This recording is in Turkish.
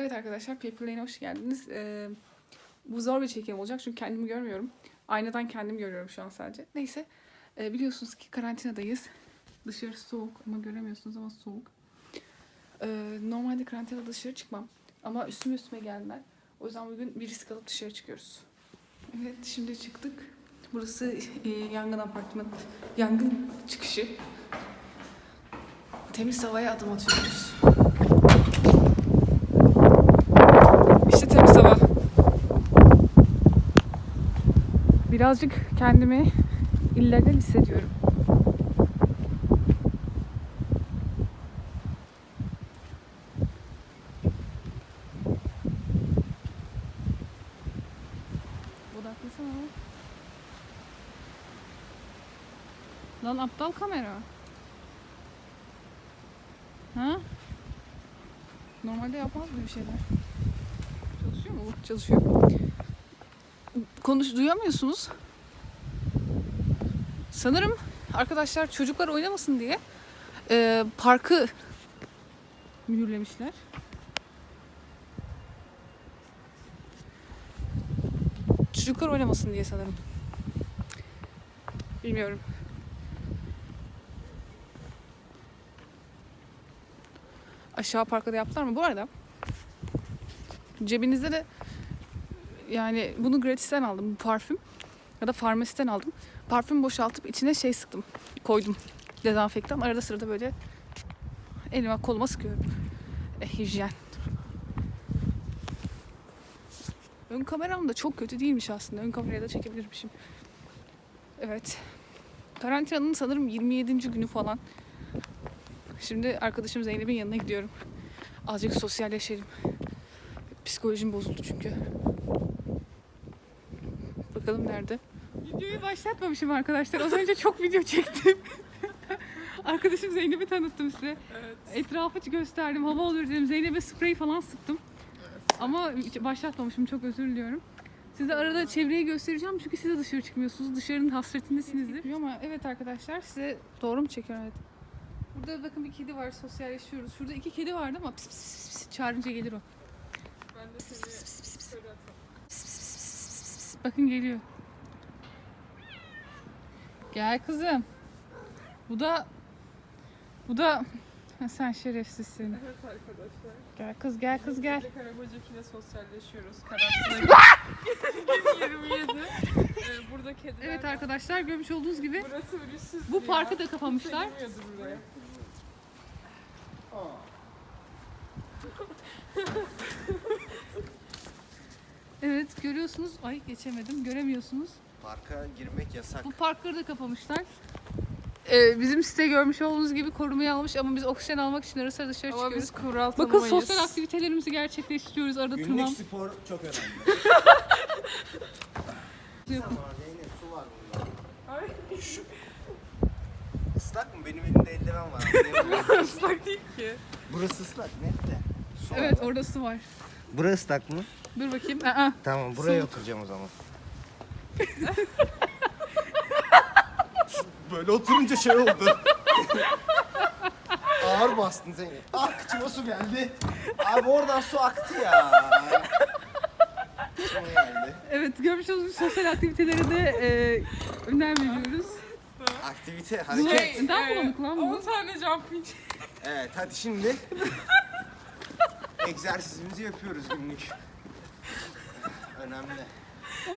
Evet arkadaşlar Paper Lane'e hoş geldiniz. Ee, bu zor bir çekim olacak çünkü kendimi görmüyorum. Aynadan kendimi görüyorum şu an sadece. Neyse ee, biliyorsunuz ki karantinadayız. Dışarı soğuk ama göremiyorsunuz ama soğuk. Ee, normalde karantinada dışarı çıkmam. Ama üstüme üstüme geldiler. O yüzden bugün bir risk alıp dışarı çıkıyoruz. Evet şimdi çıktık. Burası e, yangın apartmanı. Yangın çıkışı. Temiz havaya adım atıyoruz. İşte temiz hava. Birazcık kendimi illegal hissediyorum. Odaklasana. Lan aptal kamera. Ha? Normalde yapmaz böyle şeyler. Çalışıyor mu? Çalışıyor. Konuş duyamıyorsunuz. Sanırım arkadaşlar çocuklar oynamasın diye e, parkı mühürlemişler. Çocuklar oynamasın diye sanırım. Bilmiyorum. Aşağı parkta yaptılar mı? Bu arada cebinizde de yani bunu gratisten aldım bu parfüm ya da farmasiden aldım. Parfüm boşaltıp içine şey sıktım. Koydum. Dezenfektan. Arada sırada böyle elime koluma sıkıyorum. E, hijyen. Ön kameram da çok kötü değilmiş aslında. Ön kameraya da çekebilirmişim. Evet. Karantinanın sanırım 27. günü falan. Şimdi arkadaşım Zeynep'in yanına gidiyorum. Azıcık sosyalleşelim. Psikolojim bozuldu çünkü. Bakalım nerede? Videoyu başlatmamışım arkadaşlar. Az önce çok video çektim. Arkadaşım Zeynep'i tanıttım size. Evet. Etrafı gösterdim. Hava olur dedim. Zeynep'e sprey falan sıktım. Ama hiç başlatmamışım. Çok özür diliyorum. Size arada çevreyi göstereceğim çünkü siz de dışarı çıkmıyorsunuz. Dışarının hasretindesinizdir. Ama evet arkadaşlar size doğru mu çekiyorum? Evet. Burada bakın bir kedi var. Sosyalleşiyoruz. Şurada iki kedi vardı ama pis pis pis pis çağırınca gelir o. Bakın geliyor. Gel kızım. Bu da bu da Ha, sen şerefsizsin. Evet arkadaşlar. Gel kız gel kız gel. İle sosyalleşiyoruz. Karantina gün 27. Ee, burada kediler Evet var. arkadaşlar görmüş olduğunuz gibi Burası virüsüz bu parkı da kapamışlar. Sevmiyordu buraya. Evet görüyorsunuz. Ay geçemedim. Göremiyorsunuz. Parka girmek yasak. Bu parkları da kapamışlar. Ee, bizim site görmüş olduğunuz gibi korumaya almış ama biz oksijen almak için ara sıra dışarı Ama çıkıyoruz. biz kural Bakın tanımayız. sosyal aktivitelerimizi gerçekleştiriyoruz. Arada Günlük tırman. spor çok önemli. Zeynep su var burada. Şu... Islak mı? Benim elimde eldiven var. Islak değil ki. Burası ıslak net de. Su Evet var. orada su var. Burası ıslak mı? Dur bakayım. Aa, Tamam buraya Soğuk. oturacağım o zaman. Böyle oturunca şey oldu. Ağır bastın Zeynep. Ah kıçıma su geldi. Abi oradan su aktı ya. Kıçıma geldi. evet görmüş olduğunuz sosyal aktivitelere de e, önem veriyoruz. Aktivite, hareket. neden bulanık lan bu? 10 tane jumping. Evet hadi şimdi egzersizimizi yapıyoruz günlük. Önemli.